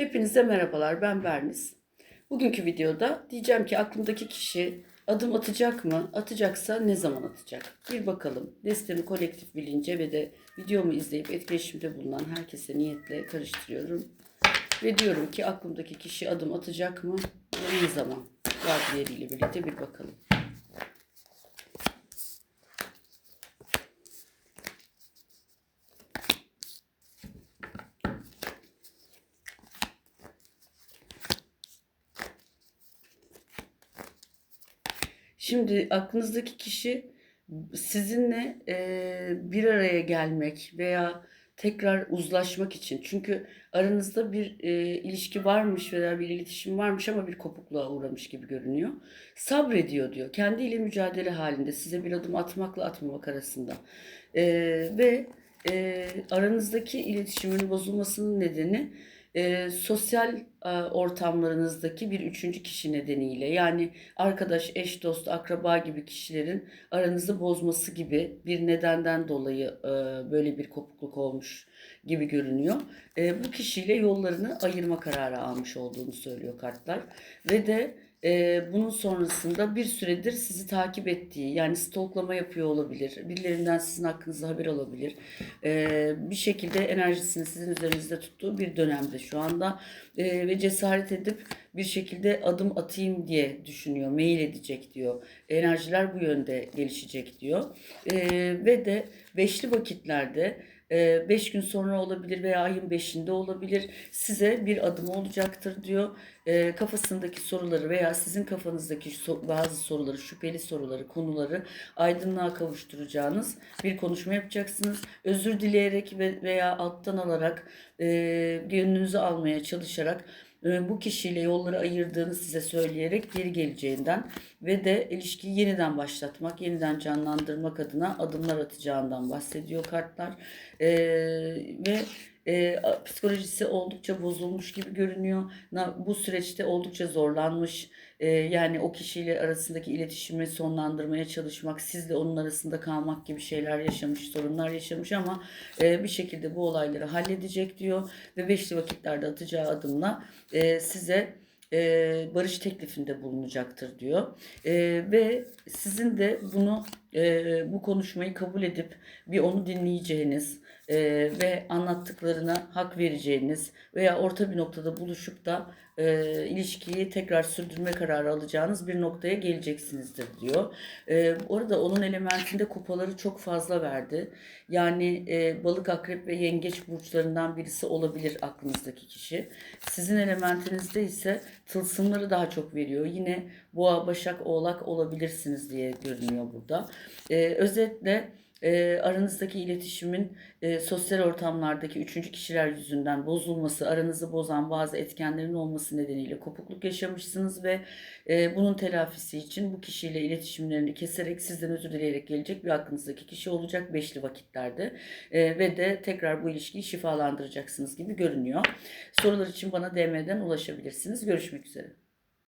Hepinize merhabalar, ben Berniz. Bugünkü videoda diyeceğim ki aklımdaki kişi adım atacak mı? Atacaksa ne zaman atacak? Bir bakalım. Destemi kolektif bilince ve de videomu izleyip etkileşimde bulunan herkese niyetle karıştırıyorum. Ve diyorum ki aklımdaki kişi adım atacak mı? Ne zaman? Vadileriyle birlikte bir bakalım. Şimdi aklınızdaki kişi sizinle e, bir araya gelmek veya tekrar uzlaşmak için. Çünkü aranızda bir e, ilişki varmış veya bir iletişim varmış ama bir kopukluğa uğramış gibi görünüyor. Sabrediyor diyor. Kendiyle mücadele halinde size bir adım atmakla atmamak arasında. E, ve e, aranızdaki iletişimin bozulmasının nedeni e, sosyal e, ortamlarınızdaki bir üçüncü kişi nedeniyle yani arkadaş, eş, dost, akraba gibi kişilerin aranızı bozması gibi bir nedenden dolayı e, böyle bir kopukluk olmuş gibi görünüyor. E, bu kişiyle yollarını ayırma kararı almış olduğunu söylüyor kartlar ve de e, bunun sonrasında bir süredir sizi takip ettiği yani stalklama yapıyor olabilir. Birilerinden sizin hakkınızda haber alabilir. E, bir şekilde enerjisini sizin üzerinizde tuttuğu bir dönemde şu anda E, ve cesaret edip bir şekilde adım atayım diye düşünüyor. Mail edecek diyor. Enerjiler bu yönde gelişecek diyor. E, ve de beşli vakitlerde 5 gün sonra olabilir veya ayın 5'inde olabilir. Size bir adım olacaktır diyor. Kafasındaki soruları veya sizin kafanızdaki bazı soruları, şüpheli soruları, konuları aydınlığa kavuşturacağınız bir konuşma yapacaksınız. Özür dileyerek ve veya alttan alarak gönlünüzü almaya çalışarak bu kişiyle yolları ayırdığını size söyleyerek geri geleceğinden ve de ilişkiyi yeniden başlatmak, yeniden canlandırmak adına adımlar atacağından bahsediyor kartlar. E, ve e, psikolojisi oldukça bozulmuş gibi görünüyor. Bu süreçte oldukça zorlanmış. E, yani o kişiyle arasındaki iletişimi sonlandırmaya çalışmak, sizle onun arasında kalmak gibi şeyler yaşamış, sorunlar yaşamış ama e, bir şekilde bu olayları halledecek diyor ve beşli vakitlerde atacağı adımla e, size e, barış teklifinde bulunacaktır diyor. E, ve sizin de bunu e, bu konuşmayı kabul edip bir onu dinleyeceğiniz e, ve anlattıklarına hak vereceğiniz veya orta bir noktada buluşup da e, ilişkiyi tekrar sürdürme kararı alacağınız bir noktaya geleceksinizdir diyor. E, orada onun elementinde kupaları çok fazla verdi. Yani e, balık, akrep ve yengeç burçlarından birisi olabilir aklınızdaki kişi. Sizin elementinizde ise tılsımları daha çok veriyor. Yine boğa, başak, oğlak olabilirsiniz diye görünüyor burada. E, özetle e, aranızdaki iletişimin e, sosyal ortamlardaki üçüncü kişiler yüzünden bozulması, aranızı bozan bazı etkenlerin olması nedeniyle kopukluk yaşamışsınız ve e, bunun telafisi için bu kişiyle iletişimlerini keserek sizden özür dileyerek gelecek bir aklınızdaki kişi olacak beşli vakitlerde E, ve de tekrar bu ilişkiyi şifalandıracaksınız gibi görünüyor. Sorular için bana DM'den ulaşabilirsiniz. Görüşmek üzere.